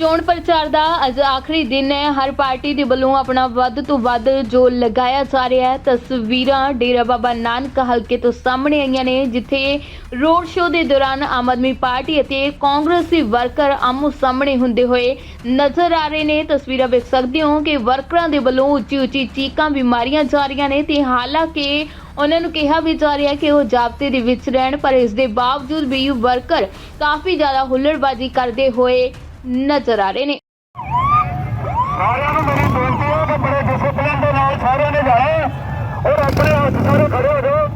ਚੋਣ ਪ੍ਰਚਾਰ ਦਾ ਅੱਜ ਆਖਰੀ ਦਿਨ ਹੈ। ਹਰ ਪਾਰਟੀ ਦੇ ਵੱਲੋਂ ਆਪਣਾ ਵੱਧ ਤੋਂ ਵੱਧ ਜੋ ਲਗਾਇਆ ਜਾ ਰਿਹਾ ਹੈ, ਤਸਵੀਰਾਂ ਡੇਰਾ ਬਾਬਾ ਨਾਨਕ ਹਲਕੇ ਤੋਂ ਸਾਹਮਣੇ ਆਈਆਂ ਨੇ, ਜਿੱਥੇ ਰੋਡ ਸ਼ੋਅ ਦੇ ਦੌਰਾਨ ਆਮ ਆਦਮੀ ਪਾਰਟੀ ਅਤੇ ਕਾਂਗਰਸੀ ਵਰਕਰ ਆਮੋ ਸਾਹਮਣੇ ਹੁੰਦੇ ਹੋਏ ਨਜ਼ਰ ਆ ਰਹੇ ਨੇ। ਤਸਵੀਰਾਂ ਵੇਖ ਸਕਦੇ ਹੋ ਕਿ ਵਰਕਰਾਂ ਦੇ ਵੱਲੋਂ ਉੱਚੀ ਉੱਚੀ ਚੀਕਾਂ ਵੀ ਮਾਰੀਆਂ ਜਾ ਰਹੀਆਂ ਨੇ ਤੇ ਹਾਲਾਂਕਿ ਉਹਨਾਂ ਨੂੰ ਕਿਹਾ ਵੀ ਜਾ ਰਿਹਾ ਕਿ ਉਹ ਜਾਬਤੇ ਦੇ ਵਿੱਚ ਰਹਿਣ, ਪਰ ਇਸ ਦੇ ਬਾਵਜੂਦ ਵੀ ਵਰਕਰ ਕਾਫੀ ਜ਼ਿਆਦਾ ਹੁੱਲੜਬਾਜ਼ੀ ਕਰਦੇ ਹੋਏ ਨਜ਼ਰ ਆ ਰਹੇ ਨੇ ਸਾਰਿਆਂ ਨੂੰ ਮੇਰੀ ਬੇਨਤੀ ਹੈ ਕਿ ਬੜੇ ਡਿਸਪਲਿਨ ਦੇ ਨਾਲ ਸਾਰਿਆਂ ਨੇ ਜਾਣਾ ਔਰ ਆਪਣੇ ਹੱਥ ਸਾਰੇ ਖੜੇ ਹੋ ਜਾਓ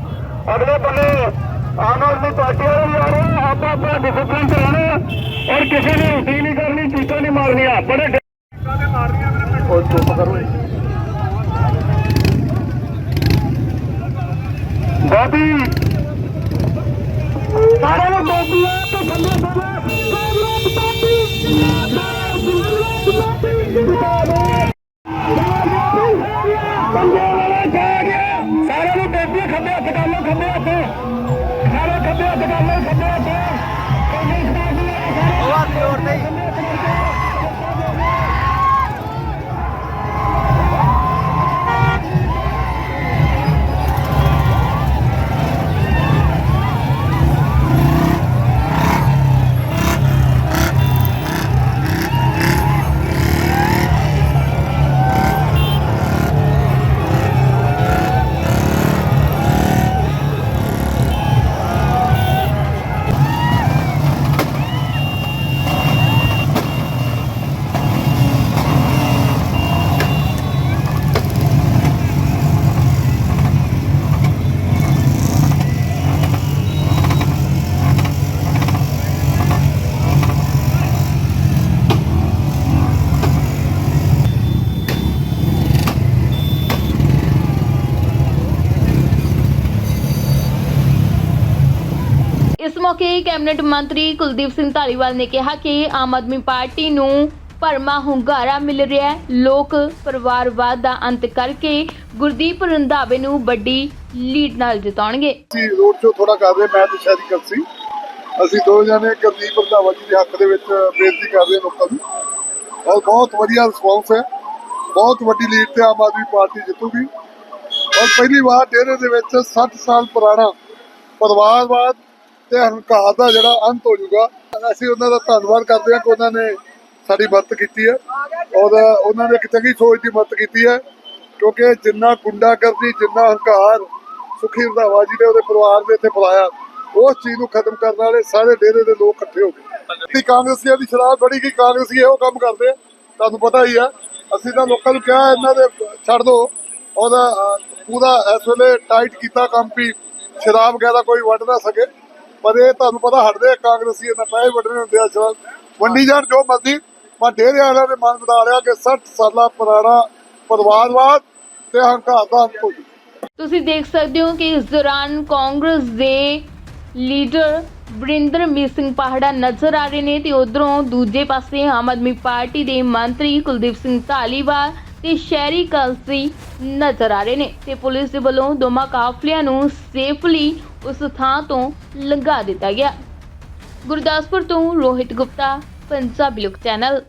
ਅਗਲੇ ਬੰਨੇ ਆਮ ਆਦਮੀ ਪਾਰਟੀ ਵਾਲੇ ਵੀ ਆ ਰਹੇ ਆ, ਆਪਾਂ ਆਪਣਾ ਡਿਸਪਲਿਨ ਚ ਰਹਿਣਾ ਔਰ ਕਿਸੇ ਨੇ ਹੱਸੀ ਨਹੀਂ ਕਰਨੀ ਚੀਕਾਂ ਨਹੀਂ ਮਾਰਨੀਆਂ ਬੜੇ ਉਹ ਚੁੱਪ ਕਰੋ। ਬਾਬੀ ਸਾਰਿਆਂ ਨੂੰ ਬੇਨਤੀ ਹੈ ਕਿ ਬੰਦੇ ਬੰਦੇ ਸਾਰਿਆਂ ਨੂੰ ਬੇਨਤੀ ਹੈ, ਖੱਬੇ ਹੱਥ ਕਰ ਲਓ ਖੱਬੇ ਹੱਥ ਸਾਰੇ ਖੱਬੇ ਹੱਥ ਕਰ ਲਓ ਖੱਬੇ ਹੱਥ ਕਾਂਗਰਸ ਪਾਰਟੀ ਵਾਲੇ ਸਾਰੇ ਮੌਕੇ ਕੈਬਨਿਟ ਮੰਤਰੀ ਕੁਲਦੀਪ ਸਿੰਘ ਧਾਲੀਵਾਲ ਨੇ ਕਿਹਾ ਕਿ ਆਮ ਆਦਮੀ ਪਾਰਟੀ ਨੂੰ ਭਰਮਾ ਹੁੰਗਾਰਾ ਮਿਲ ਰਿਹਾ ਹੈ। ਲੋਕ ਪਰਿਵਾਰਵਾਦ ਦਾ ਅੰਤ ਕਰਕੇ ਗੁਰਦੀਪ ਰੰਧਾਵੇ ਨੂੰ ਵੱਡੀ ਲੀਡ ਨਾਲ ਜਿਤਾਉਣਗੇ। ਅਸੀਂ ਰੋਡ ਸ਼ੋ ਥੋੜਾ ਕਰ ਰਹੇ, ਮੈਂ ਤੇ ਸ਼ਹਿਰੀ ਕਲਸੀ ਅਸੀਂ ਦੋ ਜਣੇ ਗੁਰਦੀਪ ਰੰਧਾਵਾ ਜੀ ਦੇ ਹੱਕ ਦੇ ਵਿੱਚ ਬੇਨਤੀ ਕਰ ਰਹੇ ਲੋਕਾਂ ਨੂੰ ਔਰ ਬਹੁਤ ਵਧੀਆ ਰਿਸਪੌਂਸ ਹੈ। ਬਹੁਤ ਵੱਡੀ ਲੀਡ ਤੇ ਆਮ ਆਦਮੀ ਪਾਰਟੀ ਜਿੱਤੂਗੀ। ਔਰ ਪਹਿਲੀ ਵਾਰ ਡੇਰੇ ਦੇ ਵਿੱਚ 60 ਸਾਲ ਪੁਰਾਣਾ ਪਰਿਵਾਰਵਾਦ ਤੇ ਹੰਕਾਰ ਦਾ ਜਿਹੜਾ ਅੰਤ ਹੋ ਜਾਊਗਾ, ਅਸੀਂ ਉਹਨਾਂ ਦਾ ਧੰਨਵਾਦ ਕਰਦੇ ਹਾਂ ਕਿ ਉਹਨਾਂ ਨੇ ਸਾਡੀ ਮਦਦ ਕੀਤੀ ਹੈ। ਔਰ ਉਹਨਾਂ ਨੇ ਇੱਕ ਚੰਗੀ ਸੋਚ ਦੀ ਮਦਦ ਕੀਤੀ ਹੈ, ਕਿਉਂਕਿ ਜਿੰਨਾ ਗੁੰਡਾਗਰਦੀ, ਜਿੰਨਾ ਹੰਕਾਰ ਸੁਖੀ ਰੰਧਾਵਾ ਜੀ ਨੇ ਉਹਦੇ ਪਰਿਵਾਰ ਦੇ ਇੱਥੇ ਬੁਲਾਇਆ, ਉਸ ਚੀਜ਼ ਨੂੰ ਖਤਮ ਕਰਨ ਵਾਲੇ ਸਾਰੇ ਡੇਰੇ ਦੇ ਲੋਕ ਇਕੱਠੇ ਹੋ ਗਏ। ਤੇ ਕਾਂਗਰਸੀਆਂ ਦੀ ਸ਼ਰਾਬ ਬੜੀ ਕੀ ਕਾਂਗਰਸੀ ਇਹੋ ਕੰਮ ਕਰਦੇ ਆ, ਤੁਹਾਨੂੰ ਪਤਾ ਹੀ ਆ। ਅਸੀਂ ਤਾਂ ਲੋਕਾਂ ਨੂੰ ਕਿਹਾ ਇਹਨਾਂ ਦੇ ਛੱਡ ਦਿਓ ਉਹਦਾ ਪੂਰਾ ਇਸ ਵੇਲੇ ਟਾਈਟ ਕੀਤਾ ਕੰਮ ਵੀ, ਸ਼ਰਾਬ ਵਗੈਰਾ ਕੋਈ ਵੱਢ ਨਾ ਸਕੇ। ਪਰ ਇਹ ਤੁਹਾਨੂੰ ਪਤਾ ਹਟਦੇ ਕਾਂਗਰਸੀ ਇਹਨਾਂ ਪੈਸੇ ਵੱਢਣੇ ਹੁੰਦੇ ਆ ਸ਼ਰਾਬ ਵੰਡੀ ਜਾਣ ਜੋ ਮਰਜ਼ੀ, ਪਰ ਡੇਰੇ ਵਾਲਿਆਂ ਨੇ ਮਨ ਬਣਾ ਲਿਆ ਕਿ 60 ਸਾਲਾ ਪੁਰਾਣਾ ਪਰਿਵਾਰਵਾਦ ਤੇ ਹੰਕਾਰ ਦਾ ਅੰਤ ਹੋ ਜੂ ਤੁਸੀਂ ਦੇਖ ਸਕਦੇ ਹੋ ਕਿ ਇਸ ਦੌਰਾਨ ਕਾਂਗਰਸ ਦੇ ਲੀਡਰ ਵਰਿੰਦਰ ਮੀਤ ਸਿੰਘ ਪਹਾੜਾ ਨਜ਼ਰ ਆ ਰਹੇ ਨੇ ਤੇ ਉਧਰੋਂ ਦੂਜੇ ਪਾਸੇ ਆਮ ਆਦਮੀ ਪਾਰਟੀ ਦੇ ਮੰਤਰੀ ਕੁਲਦੀਪ ਸਿੰਘ ਧਾਲੀਵਾਲ ਤੇ ਸ਼ਹਿਰੀ ਕਲਸੀ ਨਜ਼ਰ ਆ ਰਹੇ ਨੇ ਤੇ ਪੁਲਿਸ ਦੇ ਵੱਲੋਂ ਦੋਵਾਂ ਕਾਫਲਿਆਂ ਨੂੰ ਸੇਫਲੀ ਉਸ ਥਾਂ ਤੋਂ ਲੰਘਾ ਦਿੱਤਾ ਗਿਆ। ਗੁਰਦਾਸਪੁਰ ਤੋਂ ਰੋਹਿਤ ਗੁਪਤਾ ਪੰਜਾਬੀ ਲੋਕ ਚੈਨਲ।